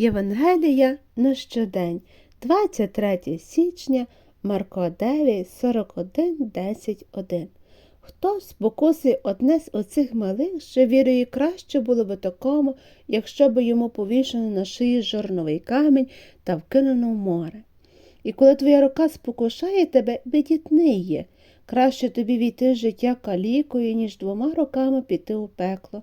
Євангелія на щодень, 23 січня, Марко 9, 41, 10, 1. Хто спокусить одне з оцих малих, що вірою краще було би такому, якщо би йому повішено на шиї жорновий камінь та вкинено в море. І коли твоя рука спокушає тебе, відітни її. Краще тобі війти життя калікою, ніж двома руками піти у пекло,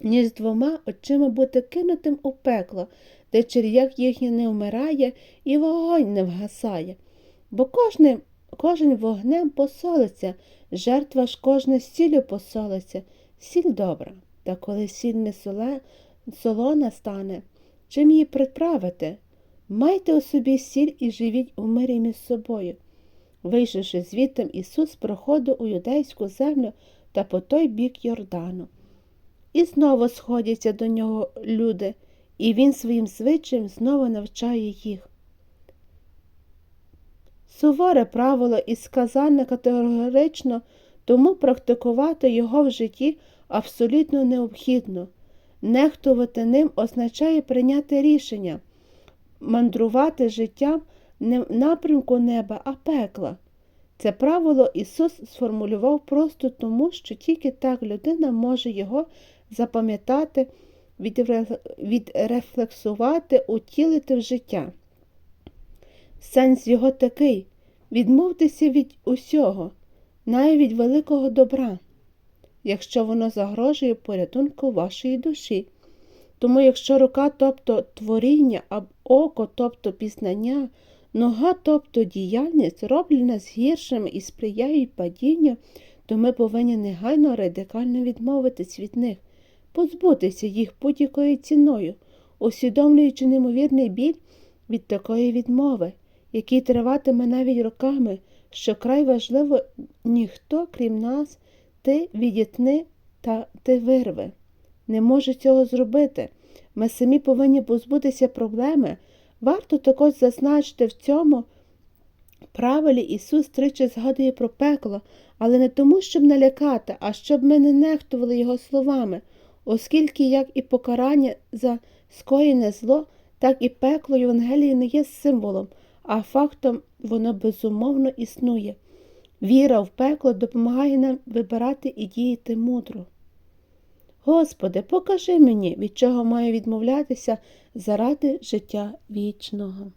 ніж з двома очима бути кинутим у пекло, де черв'як їхній не вмирає, і вогонь не вгасає. Бо кожним, кожен вогнем посолиться, жертва ж кожна сіллю посолиться, сіль добра, та коли сіль не соле, солона стане, чим її приправити? Майте у собі сіль і живіть у мирі між собою. Вийшовши звідтим, Ісус проходив у юдейську землю та по той бік Йордану. І знову сходяться до нього люди, і він своїм звичаєм знову навчає їх. Суворе правило і сказане категорично, тому практикувати його в житті абсолютно необхідно. Нехтувати ним означає прийняти рішення, мандрувати життям не в напрямку неба, а пекла. Це правило Ісус сформулював просто тому, що тільки так людина може його запам'ятати, відрефлексувати, утілити в життя. Сенс його такий відмовтеся від усього, навіть від великого добра, якщо воно загрожує порятунку вашої душі. Тому, якщо рука, тобто творіння, а око, тобто пізнання, нога, тобто діяльність, роблять нас гіршими і сприяють падінню, то ми повинні негайно радикально відмовитись від них, позбутися їх будь-якою ціною, усвідомлюючи немовірний біль від такої відмови, який триватиме навіть роками, що край важливо ніхто, крім нас, ти відітни та ти вирви. Не може цього зробити. Ми самі повинні позбутися проблеми. Варто також зазначити в цьому правилі Ісус тричі згадує про пекло, але не тому, щоб налякати, а щоб ми не нехтували Його словами, оскільки як і покарання за скоєне зло, так і пекло Євангелії не є символом, а фактом воно безумовно існує. Віра в пекло допомагає нам вибирати і діяти мудро. Господи, покажи мені, від чого маю відмовлятися заради життя вічного.